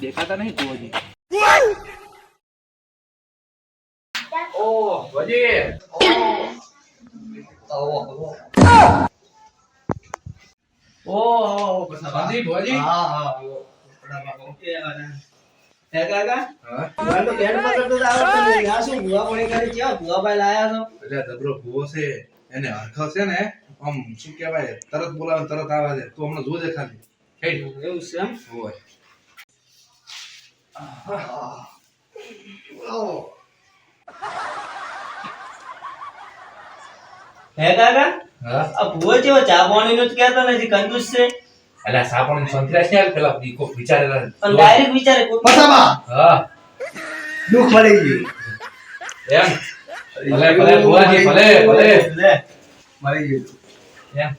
દેખાતા નહીં તું હજી ઓ વજી હા હા એને હરખો છે ને આમ શું કેવાય તરત બોલાવે તરત આવે છે. તું હમણાં જોજે ખાલી. એવું છે એમ? હોય. હે કાકા આ ભૂવો જેવો ચા પાણી નું જ કહેતો નથી કંજૂસ છે? એટલે સાપણ સંતરાશ ને પેલા કોક વિચારેલા પણ ડાયરેક્ટ વિચારે કોઈ પસાબા હા. દુખ મળી ગયું એમ? ભલે ભલે ભુવાજી ભલે ભલે. લે મળી ગયું. એમ?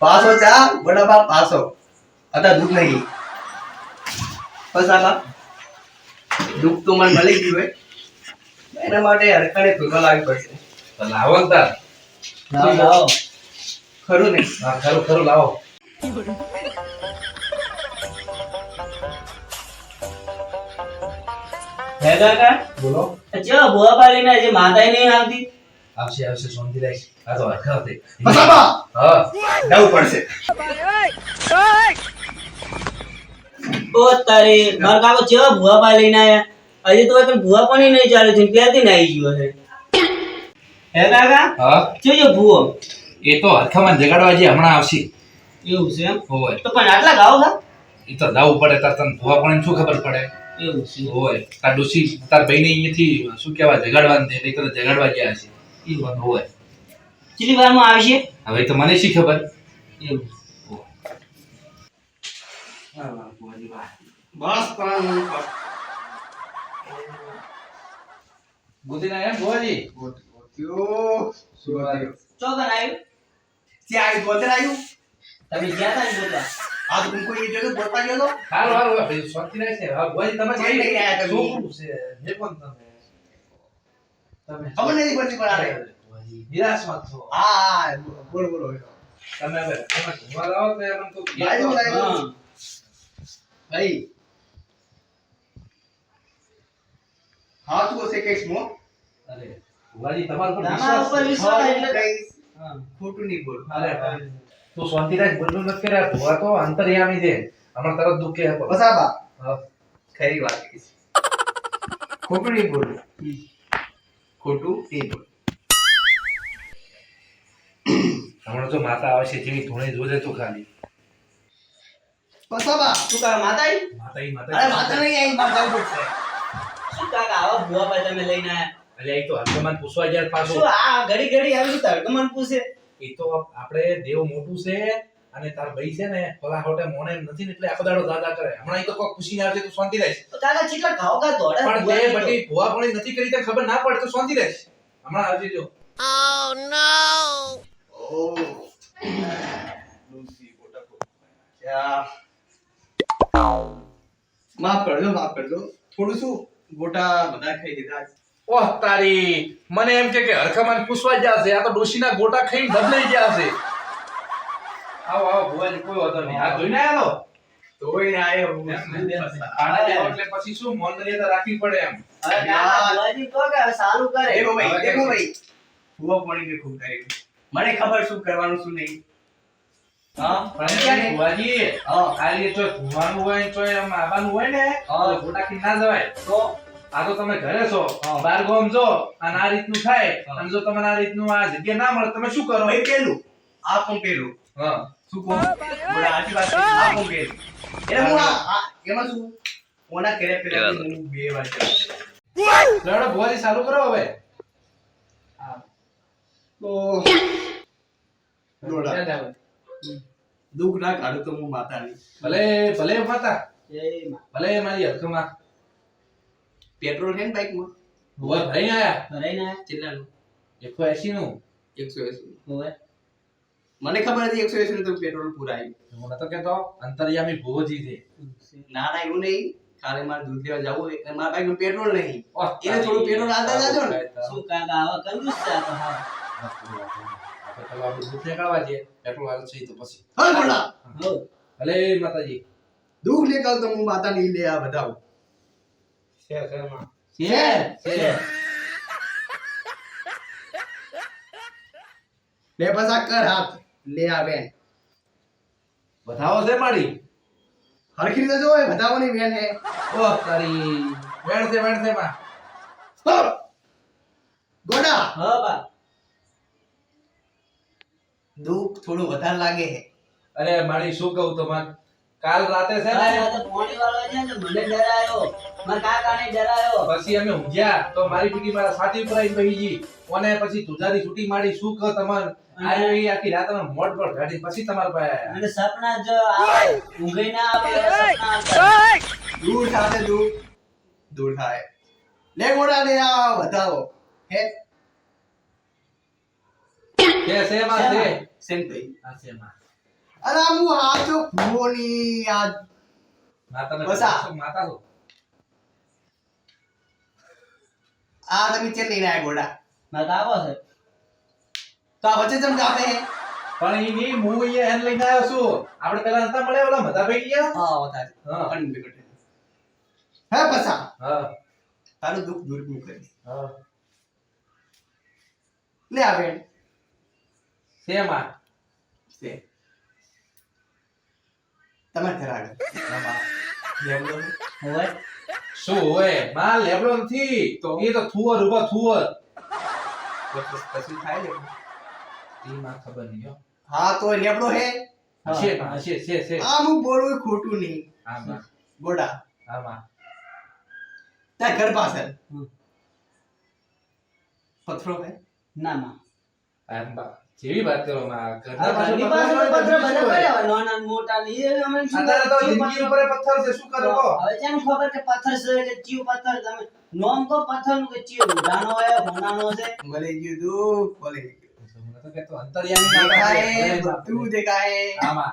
પાસો ચા બડાબા પાસો અતા દુખ નહીં પસાબા દુઃખ તો મને મળી ગયું હોય. એના માટે હરખાને ભૂલવા લાગવી પડશે. તો લાવો ને તાર. લાવો લાવો. ખરું ને? હા ખરું ખરું લાવો. હે કાકા? બોલો. માતાય નહીં આવતી? આવશે આવશે શાંતિ રાખ. આ તો હરખા થઈ હા. જવું પડશે. ઓ તારે મારા કાકો કેવા ભૂવા પાલીને આયા? હજી તો પણ ભૂવા પણ નહીં ચાલે છે ક્યાંથી નાઈ ગયો છે? હે કાકા? હા? જોજો ભૂવો? એ તો હરખામાં જગાડવા જે હમણાં આવશે. એવું છે એમ? હોય. તો પણ આટલા ગાવ હા એ તો લાવવું પડે તાર તને ભૂવા પણ શું ખબર પડે? એવું છે. હોય. તાર ડોસી તાર ભાઈને અહીંયાથી શું કહેવાય જગાડવાનું છે? નહીં તો જગાડવા ગયા છે એ વાત હોય. કેટલી વારમાં આવશે હવે તો મને શી ખબર? એવું બસ પણ ગુદીના એમ? ભુવાજી? ગોત્યો આવ્યું ત્યાં આવી ગોતર આવ્યું તમે ક્યાં તા ને બોલવા આ તો કોઈ એ જોયું ગયો તો. શાંતિ રાખ છે. હા તમે જઈ નહીં આયા તમે. છોકરું છે. જે પણ તમે. તમે ખબર નથી પડતી પણ. નિરાશમાં છો. હા બોલો બોલો તમે હવે તમે લાવો તો એમ તો ભાઈ હા તું હશે કઈશ મો અરે વાલી તમાર પર વિશ્વાસ પર વિશ્વાસ એટલે કઈશ ખોટું નહીં બોલ. અરે તું શાંતિરાજ બોલવું નથી કર્યા ભુવા તો અંતર્યામી છે. હમણાં તરત દુઃખે બસ આ બા. ખરી વાત કહીશ ખોટું નહીં બોલ. ખોટું નહીં બોલ. હમણાં જો માતા આવે છે જેવી ધૂણે જોજે તું ખાલી. પસાબા તું કાકા માતા આવી? માતા ઈ અરે માતા માતા નહીં આવી માતા શું કાકા આવા ભૂવા ભાઈ તમે લઈને આયા. એટલે એ તો હરકમાન પૂછવા જાય પાછું. શું આ ઘડી ઘડી આવી તડકમન પૂછે? એ તો આપણે દેવ મોટું છે અને તાર ભાઈ છે ને પેલા હોટે મોને નથી એટલે આખો દાડો દાદા કરે. હમણાં ઈ તો કોક પૂછીને આવશે તો શાંતિ રહેશે. તો કાકા કેટલા ઘાવ ઘા દોડે પણ તે. ભૂવા પણ નથી કરી તને ખબર ના પડે તો શાંતિ રહેશ. હમણાં આવજે જો. લુસી કો માફ કરજો માફ કરજો. થોડું શું? ગોટા બધા ખાઈ દીધા ઓહ તારી. મને એમ કે કે હરખમાન પૂછવા ગયા છે. આ તો ડોશીના ગોટા ખાઈને બદલાઈ ગયા છે. આવો આવો ભુવાજી કોઈ વાંધો નહીં. આ જોઈને આવો તોય આયો હું. આના એટલે પછી શું? મોન મર્યાદા રાખવી પડે એમ. ભૂવાજી તો કે સારું કરે. દેખો ભાઈ દેખો ભાઈ. ભૂવા પાણી મેં ખૂબ કર્યું મને ખબર શું કરવાનું શું નહીં. તમે ઘરે છો. બાર ગોમ છો. અને આ રીતનું થાય. અને જો તમને આ રીતનું આ જગ્યા ના મળે તમે શું કરો? ભાઈ પેલું. આ કોણ પેલું હા. શું કોણ આજી વાત આ કોણ પેલું એટલે હું આ આ- એમાં શું? ઓના કરે પેલા બે વાર લડો ભુવાજી ચાલુ કરો હવે. તો દોડા. દુઃખ ના કાઢું તો હું માતાની. ભલે ભલે માતા. ભલે મારી હકમાં પેટ્રોલ છે ને બાઇકમાં હોય ભરાઈ આયા? ભરાઈ ના કેટલાનું? એકસો એસી નું એકસો એસી હોય મને ખબર હતી એકસો એસી નું તો પેટ્રોલ પુરાયું. હું નતો કેતો અંતર્યામી ભોજી છે. ના ના એવું નહીં. કાલે મારે દૂધ લેવા જવું હોય મારા બાઈકનું પેટ્રોલ નહીં એને થોડું પેટ્રોલ આલતા જાજો ને. શું કાકા આવા કર્યું છે આ તો હા. આપણે તો આપણે દૂધ નીકળવા જઈએ માતાજી. દુઃખ લે કાલ તો લે આ બતાવ છે પાછા કર હાથ. લે આ બેન. બતાવો છે મારી? હરખી રીતે જોવે બતાવો ની બેન હે. ઓહ તારી બેન ગોડા. હા બા. દુઃખ થોડું વધારે લાગે અરે મારી શું કહું તો માં કાલ રાતે છે ને? મોડી વાળો છે ને મને ડરાયો. મારા કાકાને ડરાયો. પછી અમે ઊંઘ્યા તો મારી પીટી મારા સાથી ઉપર આવી ગઈ ઓને પછી તુજારી છૂટી મારી શું કહો તમાર? આયો એ આખી રાત અમે મોડ પર ગાડી પછી તમારા પાસે આયા. અને સપના જો આવે ઊંઘી ના આવે સપના દૂર સાથે દૂર. દૂર થાય. લે ગોડા લે આ બતાવો હે? છે છે માં છે? સેમ થઈ હા છે માં અરે હું હાચો ભૂવોની આ માતાને બસા. માતા છો? આ તમે ચેક લઈને આયા ગોડા મારા કાકો છે. તો આ વચ્ચે ચમ જાતે હે? પણ ઈ ની હું અહીંયા હેન લઈને આવ્યો છું. આપણે પેલા નતા મળ્યા ઓલા મધા ભાઈ ગયા? હા વધારે. હા. પણ બિગડે હે પસા હા. તારું દુઃખ દૂર કરી હા. લે આ બેન. છે માં છે. તમારે ઘર આગળ. આમાં. હોય? શું હોય? માં લેબડો નથી તો એ તો થુવર ઊભો થુવર. પછી થાય ને ઈ માં ખબર નહીં હો. હા તો લેબડો હે? હશે હશે છે છે આ હું બોલું એ ખોટું નહીં. હા માં ગોડા. હા માં તાર ઘર પાછળ. હમ. પથરો હે? ના માં આમ બા. જેવી વાત કરો ઘરના મોટા અત્યારે તો જિંદગી ઉપર પથ્થર છે શું હવે છે ખબર કે પથ્થર છે કે પથ્થર તમે નોમ તો પથ્થરનું કે ચિયું? ઊંધાનો હોય હોનાનો છે. મળી ગયું દુઃખ મળી ગયું હું તો કહેતો અંતર્યામી માતા છે. દેખાય બધું દેખાય હા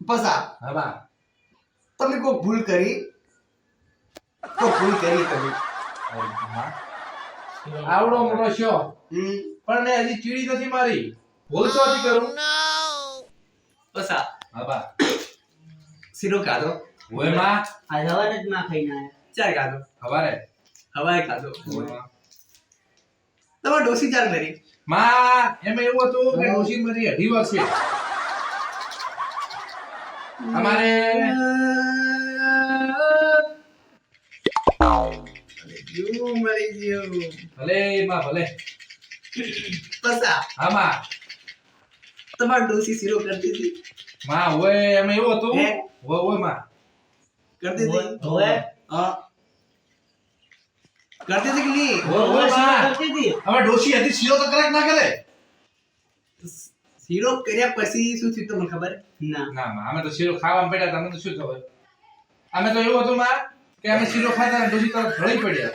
પસા હા તમે કોઈ ભૂલ કરી? કોઈ ભૂલ કરી તમે? આવડો મોટો શો? પણ મેં હજી ચીડી નથી મારી. ભૂલ ચોથી કરું. પસા હા બા. શીરો ખાધો. હોયમાં આ જવાને જ માં ખાઈને આયા. ચાર ખાધો. હવારે હવાય ખાધો. તમારે ડોસી ચાર કરી. માં એમ એવું હતું કે ડોસી મારી અઢી વર્ષ છે. અમારે ભલે માં ભલે. પસા હા માં ડોસી શીરો કરતી હતી માં હોય એમાં એવું હતું? હે? હોય હોયમાં. કરતી હતી હોય હા. કરતી હતી કે નહીં? હોય હોય કરતી હતી હવે ડોશી હતી શીરો તો કરે ના કરે? શીરો કર્યા પછી શું થયું તમને ખબર? ના. ના માં અમે તો શીરો ખાવા પડ્યા તમને તો શું ખબર? અમે તો એવું હતું માં કે અમે શીરો ખાતા ડોસી ડોશી તો ઢળી પડ્યા.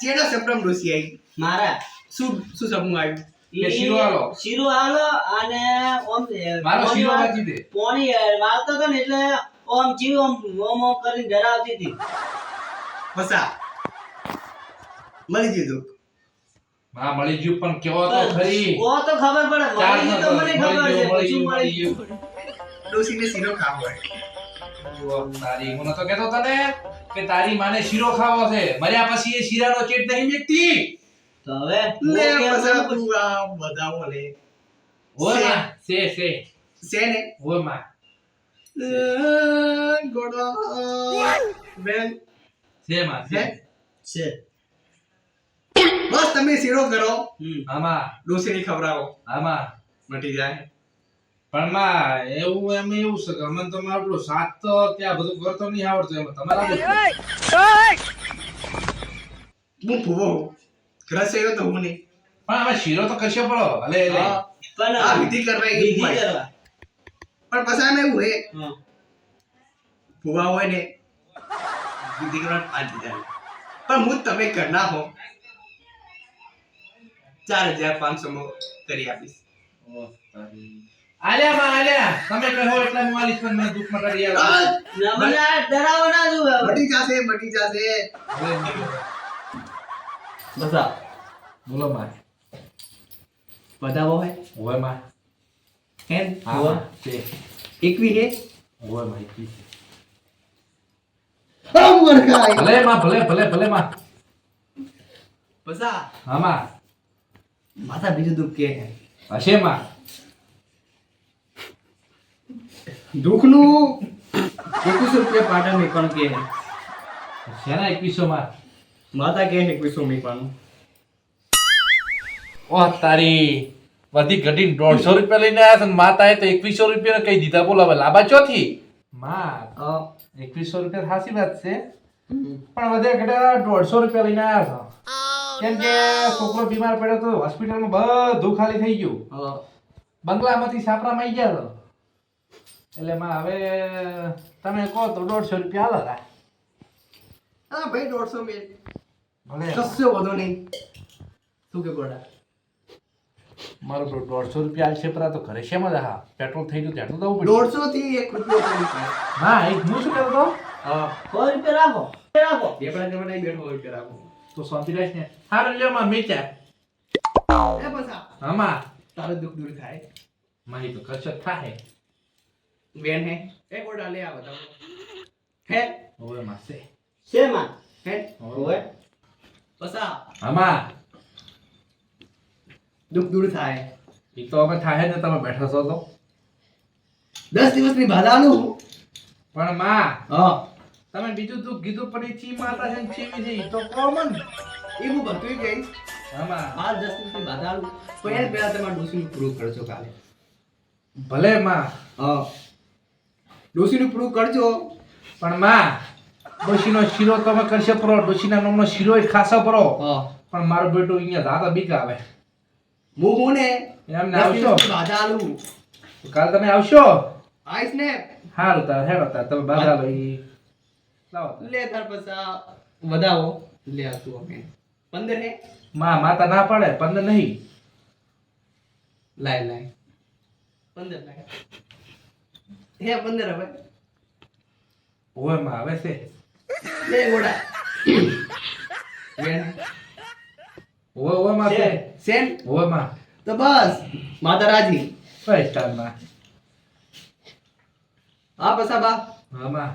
ચેડો સપ્રમ ડોસી આવી? મારા. શું શું સપનું આવ્યું? કે શીરો આલો. શીરો આલો અને ઓમ મારો શીરો વાળ- દે પોણી વાળતો હતો ને એટલે ઓમ જીવ ઓમ ઓમ ઓમ કરીને ડરાવતી હતી. પસા મળી ગયું દુઃખ મળી ગયું પણ કેવો તો ખરી? ઓ તો ખબર પડે. મળી ગયું તો મને ખબર છે પછી મળી મળી ગયું? ગયું. ડોસીને શીરો ખાવો તારી હું તો કેતો તને કે તારી માને શીરો ખાવો છે. મર્યા પછી એ શીરાનો ચેટ નહીં મેકતી તો હવે લે કરું? તું આ બધાઓ લે. હોય છે. માં છે છે છે ને? હોયમાં. અ, ગોડો. માં. છે હે? બસ તમે શીરો કરો. આમાં ડોસીને ખવડાવો. આમાં. મટી જાય. પણ માં એવું એમ એવું છે કે અમને તો માં આટલું શાક તો ત્યાં બધું કરતો નહીં આવડતો એમાં. તમારે. હું ભૂવો રસ તો હું નહીં પણ હવે શીરો તો કરશે પડો અલે લે પણ આ વિધિ કરવા એક વિધિ કરવા પણ પછી આમાં એવું હે ફુવા હોય ને વિધિ કરવા પાંચ હજાર પણ હું તમે ઘરના હો ચાર હજાર પાંચસો માં કરી આપીશ ઓહ, તારી. આલ્યા માં આલ્યા તમે કહો એટલે હું આલીશ પણ મને દુઃખમાં કરી આવ્યો મને ડરાવો ના જોવે હવે. મટી જશે મટી જશે બધા બોલો માં. બધાવો હે હોયમાં. હે હા છે. એકવી હે ઓય માહિતી હા મૂર્ખાઈ ભલે માં ભલે ભલે ભલે માં. બસા. હા માં. માથા બીજું દુઃખ કે હે હશે માં. દુઃખનું એકવીસો રૂપિયા પાટણ એકણ કે હે શેના એકવીસો માં માતા કે હે એકવીસો મેકવાનું? ઓ તારી વધી ઘટીને દોઢસો રૂપિયા લઈને આવ્યા છે માતાએ તો એકવીસો રૂપિયા કહી દીધા. બોલો લાભા ચોથી? માં એકવીસો રૂપિયા સાચી વાત છે. પણ વધે ઘટ્યા દોઢસો રૂપિયા લઈને આવ્યા છો. કેમ કે છોકરો બીમાર પડ્યો તો હોસ્પિટલમાં બધું ખાલી થઈ ગયું. બંગલામાંથી સાપરામાં આવી ગયા તો એટલે માં હવે તમે કહો તો દોઢસો રૂપિયા હાલો રા હા ભાઈ દોઢસો મેં ભલે કશો વધુ નહીં શું કે ગોડા? મારો તો દોઢસો રૂપિયા છે પરા તો ઘરે શેમાં જા હા પેટ્રોલ થઈ ગયું ત્યાં તો દઉં દોઢસો થી એક રૂપિયો નહીં એક હું શું કરતો હા. સો રૂપિયા રાખો. રાખો. બેપડા જમા નહીં બેઠો રૂપિયા રાખો. તો શાંતિ રહેશ ને. હારું લ્યો માં મેચા એ પસા હમા. તારું દુઃખ દૂર થાય. મારી તો ખર્ચ થાય બેન હે. એ ગોડા લે આ બતાવો હે. હવે માસે શેમાં? હે. હોય પસા હમા દુઃખ દૂર થાય એ તો અમે થાય ને તમે બેઠા છો તો દસ દિવસની ભાદાનું પણ માં હા તમે બીજું દુઃખ કીધું પણ એ ચી માતા છે ચીવી છે તો કોમન એ હું બધું ગઈ આમાં આ દસ દિવસની ભાદાનું પણ એને પહેલા તમારે ડોસીનું પૂરું કરજો કાલે ભલે માં હા ડોસીનું પૂરું કરજો પણ માં ડોશીનો શીરો તમે કરશે પરો. ડોશીના નામનો શીરો ખાસો પરો. પણ મારો બેટો અહીંયા દાદા બીક આવે હું હું ને? એમને આવશો? ભાદાનું કાલ તમે આવશો? આઈસ ને હારું તાર હેડો તાર. તમે બાધા લો ઈ લાવો લે તાર પસા. વધાવો. લે આવતું અમે. પંદર ને માં માતા ના પાડે. પંદર નહીં. લાય લાય. પંદર લાય. હે પંદર હવે. ઓયમાં આવે છે. લે ગોડા ઓય ઓયમાં છે સેન? ઓયમાં તો બસ માતા રાજી. કઈ સ્ટારમાં હા પસા બા હા માં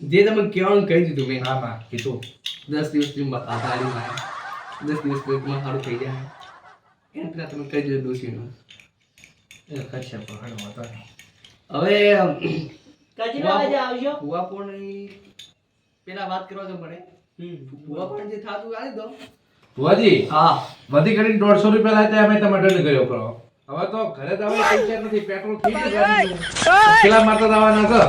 જે તમે કહેવાનું કહી દીધું મેં. હા માં કીધું. દસ દિવસની આધારી માં દસ દિવસ પેટમાં સારું થઈ જાય. એને પેલા તમે કહી દીધું ડોસીનું એ કરશે પણ હવે વાગે આવજો. ભુવા પણ પેલા વાત કરવા તો મને. ભૂવા પણ જે થાતું આલી દો. ભુવાજી હા. વધી કરીને દોઢસો રૂપિયા લાવ્યા અમે તમે દંડ ગયો કરો. હવે તો ઘરે તો હવે પૈસા નથી પેટ્રોલ થઈ ગયું પેલા મારતા જવાના છો.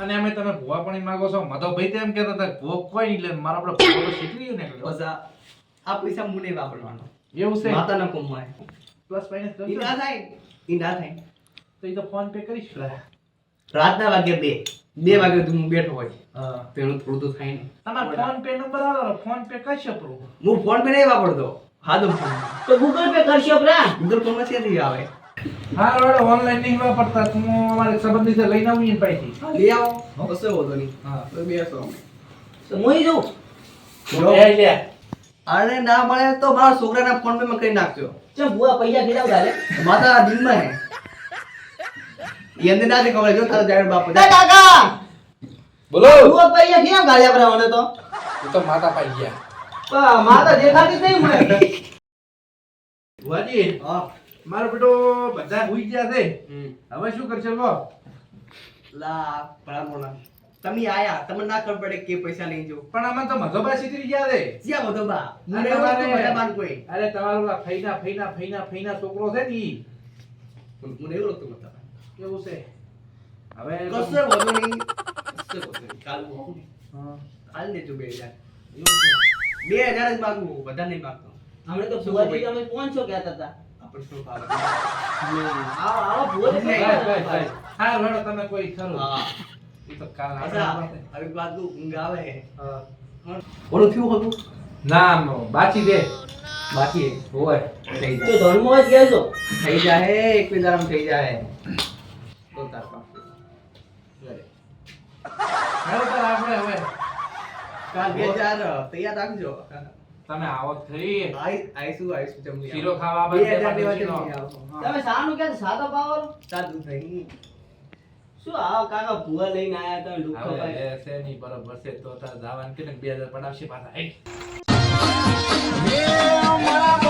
અને અમે તમે ભુવા પણ માંગો છો. મધો ભાઈ તેમ કહેતા હતા ભૂવો કોઈ નહીં લે મારા આપણે ભૂવો તો શીખવી ને બસ આ આ પૈસા મુને વાપરવાનો. એવું છે? માતા ન કમાય પ્લસ માઇનસ ઈ ના થાય. ઈ ના થાય. તો એ તો ફોન પે કરીશ. રાતના વાગે બે. બે વાગે તું બેઠો હોય. હા. તો એનું થોડું તો થાય ને. તમારો ફોન પે નંબર આલો ફોન પે કરશે પ્રો હું ફોન પે નહીં વાપરતો. હા તો તો ગૂગલ પે કરશો પ્રા ગૂગલ પે માં ક્યાંથી આવે? હા રોડે ઓનલાઈન નહીં વાપરતા તું હું અમારે સંબંધી છે લઈને આવીએ પાછી લઈ આવો. કશો હોતો નહીં. હા. તો બેસો તો હું જઉં? જો. લે. લે અરે ના મળે તો મારા છોકરાના ફોન પે માં કરી નાખજો. ચમ બુઆ પૈસા ગીરાવ ઉધારે માતા દિલમાં હે. અંદર ના ખબર જો તારો જાડ બાપ કાકા! બોલો! બુઆ પૈસા કેમ ગાળ્યા પરા મને તો? એ તો માતા પાઈ ગયા. પણ માં તો દેખાતી જ નહીં મને ભુવાજી હા. મારો બેટો બધા હુઈ ગયા છે. હવે શું કરશે લો? લા ભલામણા. તમે આયા તમને ના ખબર પડે કે પૈસા લઈ જો પણ આમાં તો મધોબા સીતરી ગયા છે. જ્યાં બધો બા મને એવું બાન કોઈ. અરે તમારો ફૈના ફૈના ફૈના ફૈના છોકરો છે ને ઈ. મને એવું લાગતું કેવું છે? હવે કશે વધુ નહીં. કશે વધુ નહીં. કાલ હું હા, કાલ દેજો બે હજાર. છે. બે હજાર જ માગું બધા નહીં માગતો હમણે તો બુઆજી તમે પાંચસો કહેતા હતા. આપણે શું ભાવે આવો આવો બુઆજી નહીં. હા રડો તમે કોઈ ખરું. હા. ઈ તો કાલ હવે વાત ઊંઘ આવે. હા. ઓલું થયું હતું? ના બાચી દે બાકી હોય થઈ તો ધર્મ જ કહેજો. થઈ જાય એક બે થઈ જાય તાર પાસે હવે આપણે હવે કાલ બે હજાર તૈયાર રાખજો. તમે આવક થઈ. આઈસુ આઈસુ આઈશું, શીરો ખાવા બે હજાર લેવા શીરો. જમવા આવો. હા. તમે સાનું કે સાદો પાવર? સાદું થઈ. શું આવો કાકા ભૂવા લઈને આયા તમે લુખો હવે છે નહીં બરોબર છે. તો તાર જવાનું કે ને 2000 પડાવશે પાછા મારા